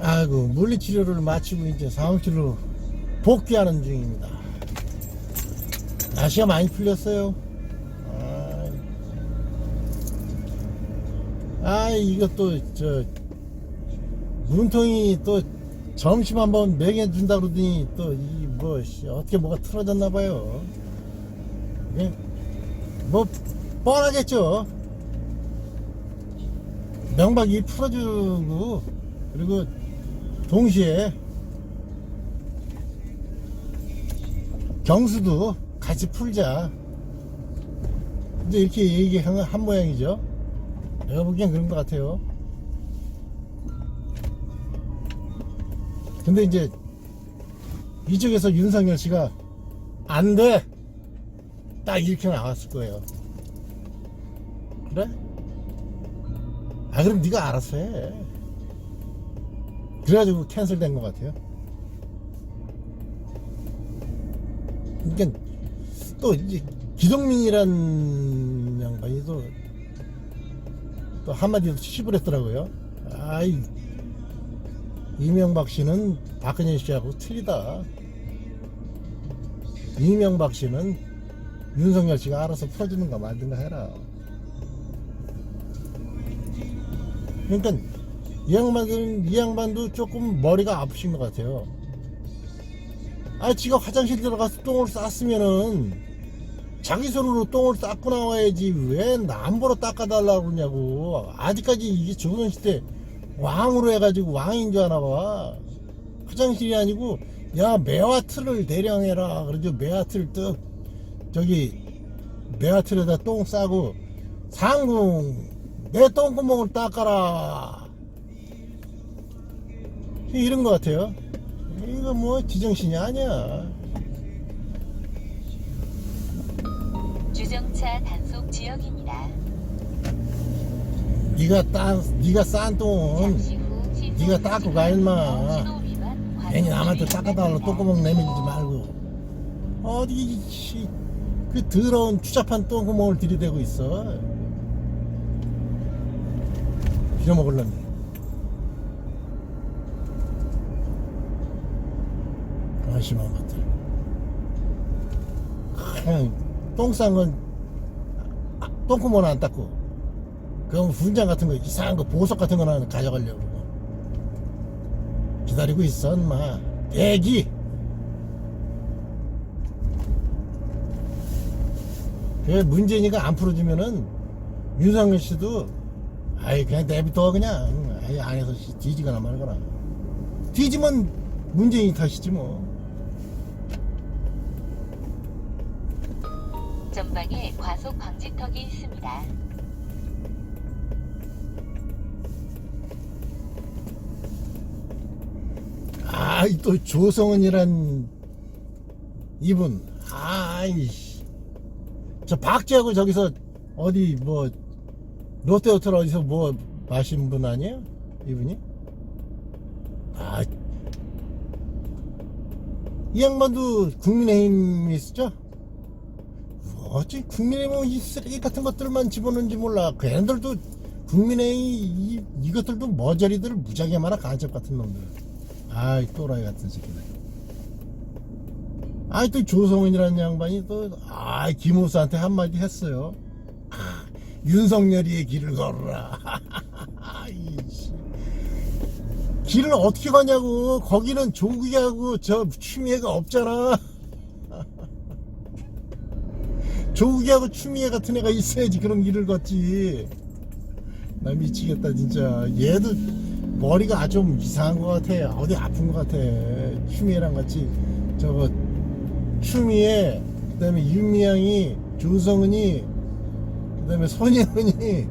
아이고 물리치료를 마치고 이제 사무실로 복귀하는 중입니다. 날씨가 많이 풀렸어요. 아, 아 이것도 저 문통이 또 점심 한번 먹여준다 그러더니 또 이 뭐 어떻게 뭐가 틀어졌나 봐요. 이게 뭐 뻔하겠죠. 명박 이 풀어주고 그리고 동시에 경수도 같이 풀자. 이제 이렇게 얘기한 한 모양이죠. 내가 보기엔 그런 것 같아요. 근데 이제 이쪽에서 윤석열 씨가 안 돼! 딱 이렇게 나왔을 거예요. 그래? 아 그럼 네가 알아서 해. 그래가지고 캔슬된 것 같아요. 그러니까 또 이제 기동민이란 양반이 또, 또 한마디 시집을 했더라고요. 아이 이명박 씨는 박근혜 씨하고 틀리다. 이명박 씨는 윤석열 씨가 알아서 풀어주는가 말든가 해라. 그러니까 이 양반들은 이 양반도 조금 머리가 아프신 것 같아요. 아, 지가 화장실 들어가서 똥을 쌌으면은 자기 손으로 똥을 닦고 나와야지 왜 남보러 닦아달라고 그러냐고. 아직까지 이게 조선시대 왕으로 해가지고 왕인 줄 아나 봐. 화장실이 아니고 야 매화틀을. 그러죠 매화틀 떡 저기 매화틀에다 똥 싸고 상궁 내 똥구멍을 닦아라. 이런 것 같아요. 이거 뭐 지정신이 아니야. 주정차 단속 지역입니다. 네가 딴 네가 싼 시속 네가 닦고 가, 임마. 괜히 남한테 바랍니다. 똥구멍 내밀지 말고 어디 씨, 그 더러운 추잡한 똥구멍을 들이대고 있어. 빌어먹을라니. 안심한 것들. 그냥 똥싼건 아, 똥구멍 안 닦고 그럼 분장 같은 거 이상한 거 보석 같은 거나 가져가려고 기다리고 있어 엄마. 대기! 그 문재인이가 안 풀어주면은 윤석열 씨도 아이 그냥 내비둬 그냥. 아예 안에서 씨, 뒤지거나 말거나. 뒤지면 문재인이 탓이지 뭐 전방에 과속 방지턱이 있습니다. 아이 또 조성은이란 이분. 아이씨. 저 박쥐하고 저기서 어디 뭐 롯데호텔 어디서 뭐 마신 분 아니에요? 이분이? 아 이 양반도 국민의힘 있었죠 어찌 국민의힘은 이 쓰레기 같은 것들만 집어넣는지 몰라. 걔네들도 국민의힘 이, 이것들도 머저리들 무지하게 많아 간첩 같은 놈들. 아이 또라이 같은 새끼들. 아이 또 조성은이라는 양반이 또 아이 김호수한테 한마디 했어요. 아, 윤석열이의 길을 걸어라. 길을 어떻게 가냐고. 거기는 조국이하고 저 추미애가 없잖아 조국이하고 추미애 같은 애가 있어야지 그런 길을 걷지. 나 미치겠다 진짜. 얘도 머리가 좀 이상한 것 같아. 어디 아픈 것 같아. 추미애랑 같이. 저거 추미애 그 다음에 윤미향이 조성은이 그 다음에 손예은이.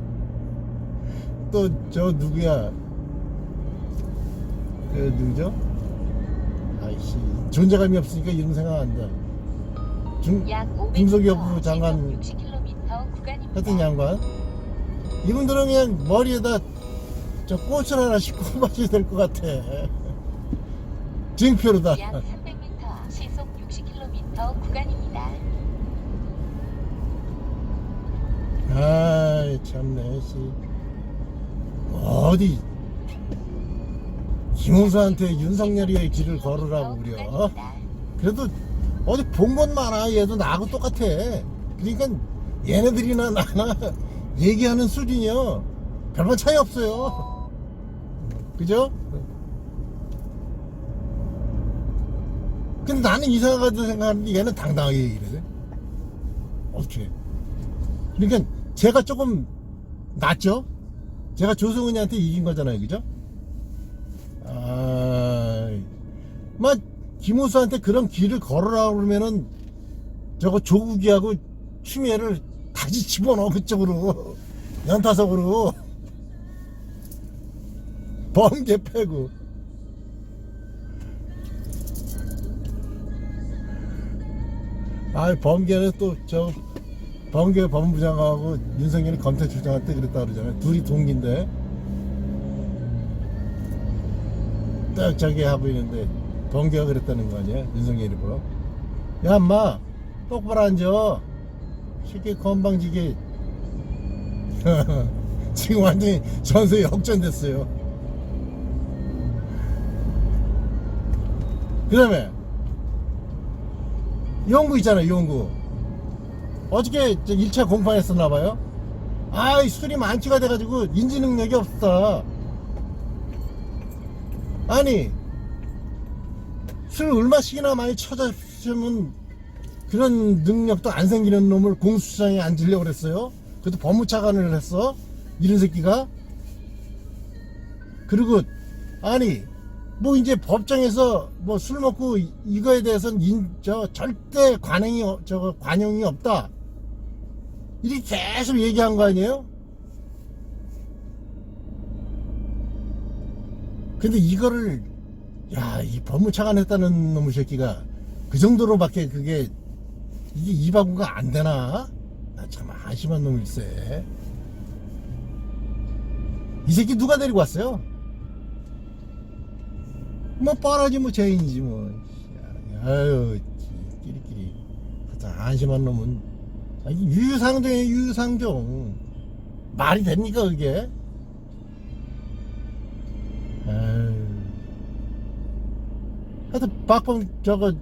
또 저 누구야? 그 누구죠? 아이씨. 존재감이 없으니까 이름 생각 안나 중, 약 500m 김석엽 장관 시속 60km 구간입니다. 하여튼 양반 이분들은 그냥 머리에다 저 꽃을 하나 싣고 마셔야 될 것 같아 증표로다 약 300m 시속 60km 구간입니다. 아이 참네 씨 어디 김웅수한테 윤석열이의 길을 걸으라고 그려. 그래도 어디 본 건 많아. 얘도 나하고 똑같아. 그러니까 얘네들이나 나나 얘기하는 수준이요. 별반 차이 없어요. 그죠? 근데 나는 이상하게 생각하는데 얘는 당당하게 얘기를 해. 어떻게. 그러니까 제가 조금 낫죠? 제가 조승은이한테 이긴 거잖아요. 그죠? 아, 막 김호수한테 그런 길을 걸으라 그러면은 저거 조국이하고 추미애를 다시 집어넣어 그쪽으로. 연타석으로. 번개 패고. 아 번개는 또저 번개 법무부장하고 윤석열이 검찰총장한테 그랬다 그러잖아요. 둘이 동기인데. 딱 저기 하고 있는데 번개가 그랬다는 거 아니야? 윤석열이 보러 야 엄마 똑바로 앉아. 쉽게 건방지게. 지금 완전히 전세 역전됐어요. 그 다음에 용구 있잖아 용구. 어저께 1차 공판했었나봐요. 아이 술이 만취가 돼가지고 인지 능력이 없다 아니 술 얼마씩이나 많이 쳐졌으면 그런 능력도 안 생기는 놈을 공수처장에 앉으려고 그랬어요. 그것도 법무차관을 했어. 이런 새끼가. 그리고 아니 뭐 이제 법정에서 뭐 술 먹고 이- 이거에 대해서는 인, 저 절대 관행이 어- 저거 관용이 없다. 이렇게 계속 얘기한 거 아니에요? 근데 이거를 야 이 법무차관 했다는 놈의 새끼가 그 정도로밖에 그게 이게 이바구가 안 되나? 나참 한심한 놈일세. 이 새끼 누가 데리고 왔어요? 뭐 뻔하지 뭐 죄인이지 뭐. 아유 끼리끼리. 하여튼 한심한 놈은 아, 유유상종이에요 유유상종. 말이 됩니까 그게? 하여튼 박범 저거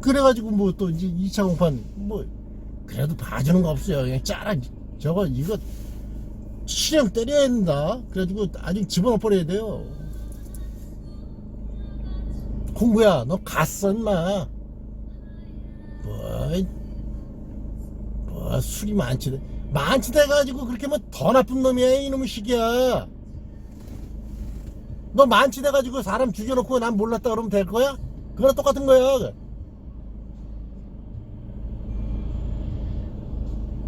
그래가지고 뭐 또 이제 2차 공판 뭐 그래도 봐주는 거 없어요. 그냥 짜라. 저거 이거 실형 때려야 된다. 그래가지고 아직 집어넣어 버려야 돼요. 공부야 너 갔어 인마. 뭐, 뭐 술이 많지. 많지 돼가지고 그렇게 뭐더 나쁜 놈이야 이놈의 시기야 너 만취 돼가지고 사람 죽여놓고 난 몰랐다 그러면 될 거야? 그거랑 똑같은 거야.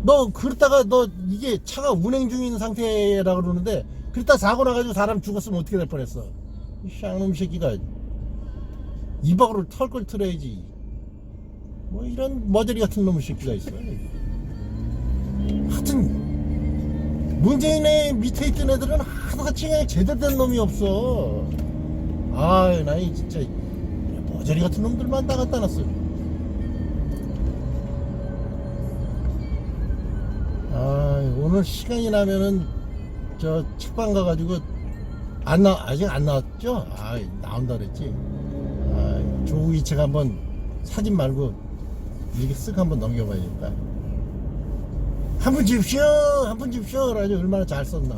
너 그러다가 너 이게 차가 운행 중인 상태라 그러는데 그러다 사고 나가지고 사람 죽었으면 어떻게 될 뻔했어? 이 쌍놈 새끼가 이박으로 털걸 틀어야지. 뭐 이런 머저리 같은 놈의 새끼가 있어. 하여튼 문재인의 밑에 있던 애들은 하나같이 그냥 제대로 된 놈이 없어. 아이, 나이 진짜 머저리 같은 놈들만 다 갖다 놨어. 아, 오늘 시간이 나면은 저 책방 가가지고 안 나, 아직 안 나왔죠? 아, 나온다 그랬지. 아, 조국이 책 한번 사진 말고 이렇게 쓱 한번 넘겨봐야겠다. 한 푼 줍쇼 한 푼 줍쇼 그래가지고 얼마나 잘 썼나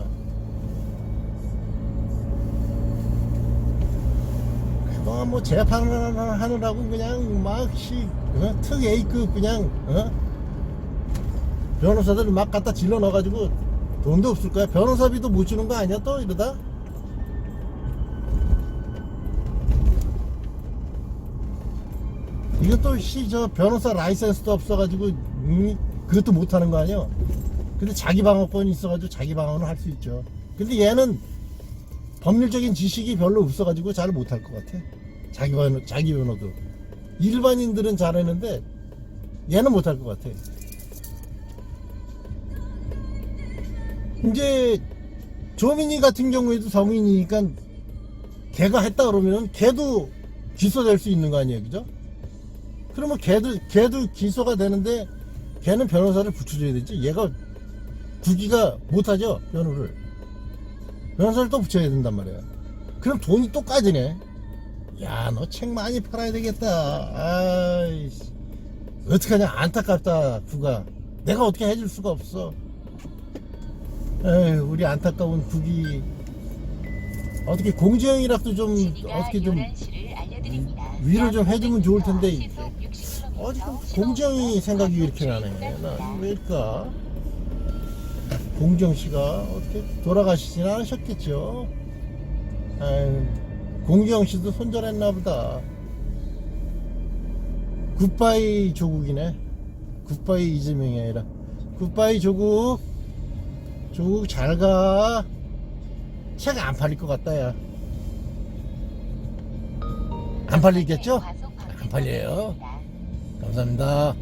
그동안 뭐 재판하느라고 그냥 막시 어? 특 A급 그냥 어? 변호사들 막 갖다 질러 넣어가지고 돈도 없을 거야 변호사비도 못 주는 거 아니야 또 이러다 이것도 씨저 변호사 라이센스도 없어가지고 음, 그것도 못하는 거 아니야? 근데 자기 방어권이 있어가지고 자기 방어는 할 수 있죠. 근데 얘는 법률적인 지식이 별로 없어가지고 잘 못할 것 같아. 자기 변호, 자기 변호도. 일반인들은 잘하는데 얘는 못할 것 같아. 이제 조민희 같은 경우에도 성인이니까 걔가 했다 그러면은 걔도 기소될 수 있는 거 아니에요, 그죠? 그러면 걔도 걔도 기소가 되는데 걔는 변호사를 붙여줘야 되지. 얘가 구기가 못하죠 변호를. 변호사를 또 붙여야 된단 말이야. 그럼 돈이 또 까지네. 야, 너 책 많이 팔아야 되겠다. 아이씨. 어떡하냐. 안타깝다, 구가. 내가 어떻게 해줄 수가 없어. 에휴, 우리 안타까운 국이. 어떻게 공정이라도 좀, 어떻게 좀. 위로 좀 해주면 좋을 텐데, 시속 60km, 어디 신호 공정이 생각이 왜 이렇게 나네. 왜일까? 공정 씨가 어떻게 돌아가시진 않으셨겠죠? 아유, 공정 씨도 손절했나 보다. 굿바이 조국이네. 굿바이 이재명이 아니라. 굿바이 조국. 조국 잘 가. 책 안 팔릴 것 같다, 야. 안 팔리겠죠? 안 팔려요. 감사합니다.